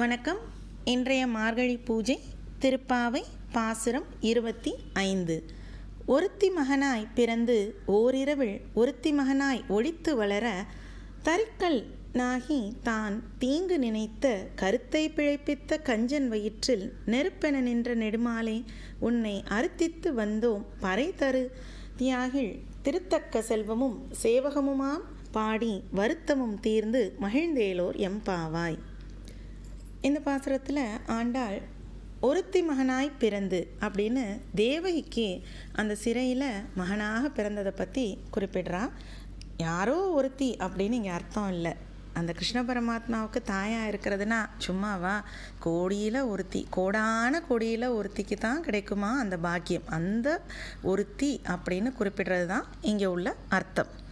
வணக்கம். இன்றைய மார்கழி பூஜை திருப்பாவை பாசுரம் இருபத்தி ஐந்து. ஒருத்தி மகனாய் பிறந்து ஓரிரவில் ஒருத்தி மகனாய் ஒழித்து வளர தரிக்கல் நாகி தான் தீங்கு நினைத்த கருத்தை பிழைப்பித்த கஞ்சன் வயிற்றில் நெருப்பென நின்ற நெடுமாலே உன்னை அறுத்தித்து வந்தோம் பறை தரு. தியாகில் திருத்தக்க செல்வமும் சேவகமுமாம் பாடி வருத்தமும் தீர்ந்து மகிழ்ந்தேலோர் எம்பாவாய் இந்த பாசுரத்தில் ஆண்டாள் ஒருத்தி மகனாய் பிறந்து அப்படின்னு தேவகிக்கு அந்த சிறையில் மகனாக பிறந்ததை பற்றி குறிப்பிடுறா. யாரோ ஒருத்தி அப்படின்னு இங்கே அர்த்தம் இல்லை. அந்த கிருஷ்ண பரமாத்மாவுக்கு தாயாக இருக்கிறதுனா சும்மாவா? கோடியில் ஒருத்தி கோடான கோடியில் ஒருத்திக்கு தான் கிடைக்குமா அந்த பாக்கியம்? அந்த ஒருத்தி அப்படின்னு குறிப்பிடுறது தான் இங்கே உள்ள அர்த்தம்.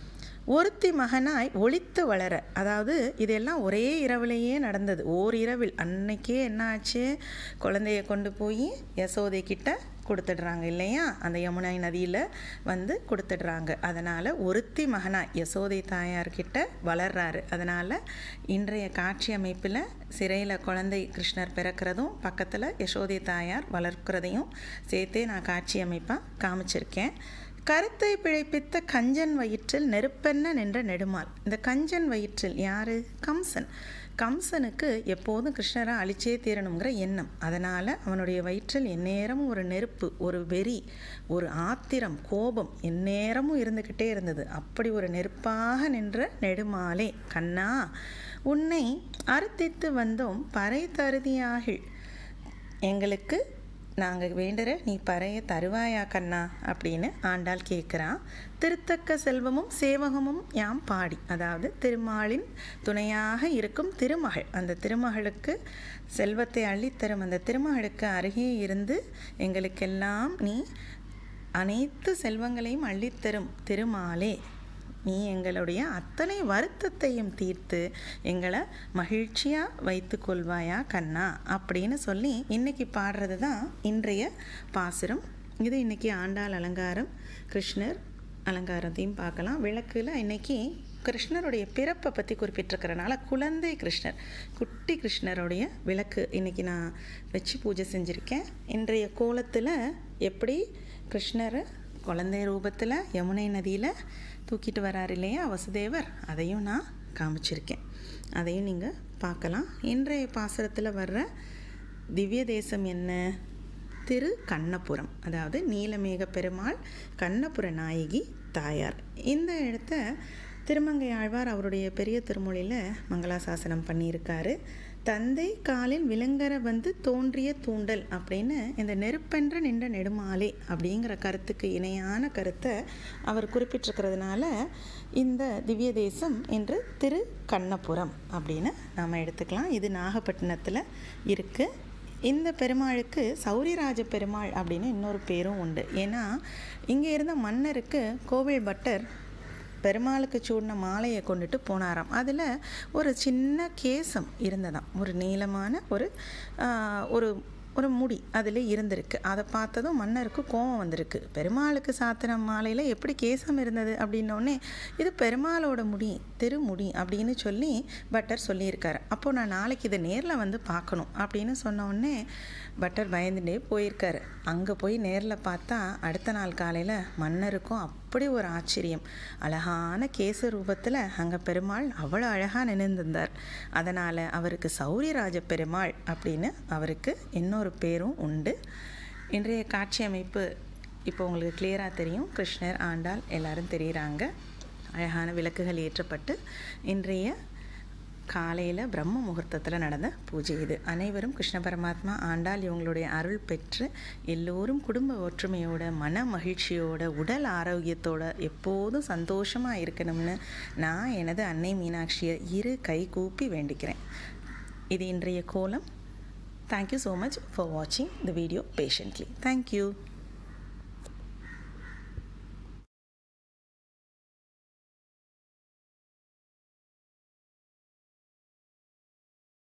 ஒருத்தி மகனாய் ஒழித்து வளர அதாவது இதெல்லாம் ஒரே இரவுலேயே நடந்தது. ஓர் இரவில் அன்னைக்கே என்ன ஆச்சு? குழந்தைய கொண்டு போய் யசோதை கிட்ட கொடுத்துடுறாங்க இல்லையா? அந்த யமுனை நதியில் வந்து கொடுத்துடுறாங்க. அதனால் ஒருத்தி மகனாய் யசோதை தாயார்கிட்ட வளர்றாரு. அதனால் இன்றைய காட்சி அமைப்பில் சிறையில் குழந்தை கிருஷ்ணர் பிறக்கிறதும் பக்கத்தில் யசோதை தாயார் வளர்க்கிறதையும் சேர்த்தே நான் காட்சி அமைப்பாக காமிச்சிருக்கேன். கருத்தை பிழைப்பித்த கஞ்சன் வயிற்றில் நெருப்பென்ன நின்ற நெடுமால். இந்த கஞ்சன் வயிற்றில் யார்? கம்சன். கம்சனுக்கு எப்போதும் கிருஷ்ணரை அழிச்சே தீரணுங்கிற எண்ணம். அதனால் அவனுடைய வயிற்றில் எந்நேரமும் ஒரு நெருப்பு ஒரு வெறி ஒரு ஆத்திரம் கோபம் எந்நேரமும் இருந்துக்கிட்டே இருந்தது. அப்படி ஒரு நெருப்பாக நின்ற நெடுமாலே கண்ணா உன்னை அறுத்தித்து வந்தோம் பறை தருதியாகில். எங்களுக்கு நாங்கள் வேண்டுற நீ பறைய தருவாயா கண்ணா அப்படின்னு ஆண்டாள் கேட்குறான் திருத்தக்க செல்வமும் சேவகமும் யாம் பாடி. அதாவது திருமாலின் துணையாக இருக்கும் திருமகள். அந்த திருமகளுக்கு செல்வத்தை அள்ளித்தரும் அந்த திருமகளுக்கு அருகே இருந்து எங்களுக்கெல்லாம் நீ அனைத்து செல்வங்களையும் அள்ளித்தரும் திருமாலே. நீ எங்களுடைய அத்தனை வருத்தத்தையும் தீர்த்து எங்களை மகிழ்ச்சியாக வைத்து கொள்வாயா கண்ணா? அப்படின்னு சொல்லி இன்றைக்கி பாடுறது தான் இன்றைய பாசுரம். இது இன்றைக்கி ஆண்டாள் அலங்காரம். கிருஷ்ணர் அலங்காரத்தையும் பார்க்கலாம். விளக்கில் இன்றைக்கி கிருஷ்ணருடைய பிறப்பை பற்றி குறிப்பிட்டிருக்கிறனால குழந்தை கிருஷ்ணர் குட்டி கிருஷ்ணருடைய விளக்கு இன்றைக்கி நான் வச்சு பூஜை செஞ்சுருக்கேன். இன்றைய கோலத்தில் எப்படி கிருஷ்ணரை குழந்தை ரூபத்தில் யமுனை நதியில் தூக்கிட்டு வரார் இல்லையா வசுதேவர்? அதையும் நான் காமிச்சிருக்கேன். அதையும் நீங்கள் பார்க்கலாம். இன்றைய பாசுரத்தில் வர்ற திவ்ய தேசம் என்ன? திரு கண்ணபுரம். அதாவது நீலமேக பெருமாள் கண்ணபுர நாயகி தாயார். இந்த இடத்த திருமங்கை ஆழ்வார் அவருடைய பெரிய திருமொழியில் மங்களாசாசனம் பண்ணியிருக்காரு. தந்தை காலில் விலங்கர வந்து தோன்றிய தூண்டல் அப்படின்னு இந்த நெருப்பென்ற நின்ற நெடுமாலே அப்படிங்கிற கருத்துக்கு இணையான கருத்தை அவர் குறிப்பிட்டிருக்கிறதுனால இந்த திவ்ய தேசம் என்று திரு கண்ணபுரம் அப்படின்னு நாம் எடுத்துக்கலாம். இது நாகப்பட்டினத்தில் இருக்குது இந்த பெருமாளுக்கு சௌரியராஜ பெருமாள் அப்படின்னு இன்னொரு பேரும் உண்டு. ஏன்னா இங்கே இருந்த மன்னருக்கு கோவில் பட்டர் பெருமாளுக்கு சூடின மாலையை கொண்டுட்டு போனாராம். அதில் ஒரு சின்ன கேசம் இருந்ததாம். ஒரு நீளமான ஒரு ஒரு ஒரு முடி அதில் இருந்திருக்கு. அதை பார்த்ததும் மன்னருக்கு கோபம் வந்திருக்கு. பெருமாளுக்கு சாத்தின மாலையில் எப்படி கேசம் இருந்தது அப்படின்னோடனே இது பெருமாளோட முடி திருமுடி அப்படின்னு சொல்லி பட்டர் சொல்லியிருக்காரு. அப்போது நான் நாளைக்கு இதை நேரில் வந்து பார்க்கணும் அப்படின்னு சொன்னோடனே பட்டர் பயந்துட்டே போயிருக்காரு. அங்கே போய் நேரில் பார்த்தா அடுத்த நாள் காலையில் மன்னருக்கும் அப்படி ஒரு ஆச்சரியம். அழகான கேச ரூபத்தில் அங்கே பெருமாள் அவ்வளோ அழகாக நினைந்திருந்தார். அதனால் அவருக்கு சௌரியராஜ பெருமாள் அப்படின்னு அவருக்கு இன்னொரு பேரும் உண்டு. இன்றைய காட்சி அமைப்பு இப்போ உங்களுக்கு கிளியராக தெரியும். கிருஷ்ணர் ஆண்டாள் எல்லாரும் தெரிகிறாங்க அழகான விளக்குகள் ஏற்றப்பட்டு இன்றைய காலையில் பிரம்ம முகூர்த்தத்தில் நடந்த பூஜை இது. அனைவரும் கிருஷ்ண பரமாத்மா ஆண்டால் இவங்களுடைய அருள் பெற்று எல்லோரும் குடும்ப ஒற்றுமையோட மன மகிழ்ச்சியோட உடல் ஆரோக்கியத்தோட எப்போதும் சந்தோஷமாக இருக்கணும்னு நான் எனது அன்னை மீனாட்சியை இரு கை கூப்பி வேண்டிக்கிறேன். இது இன்றைய கோலம். Thank you so much for watching the video patiently. Thank you.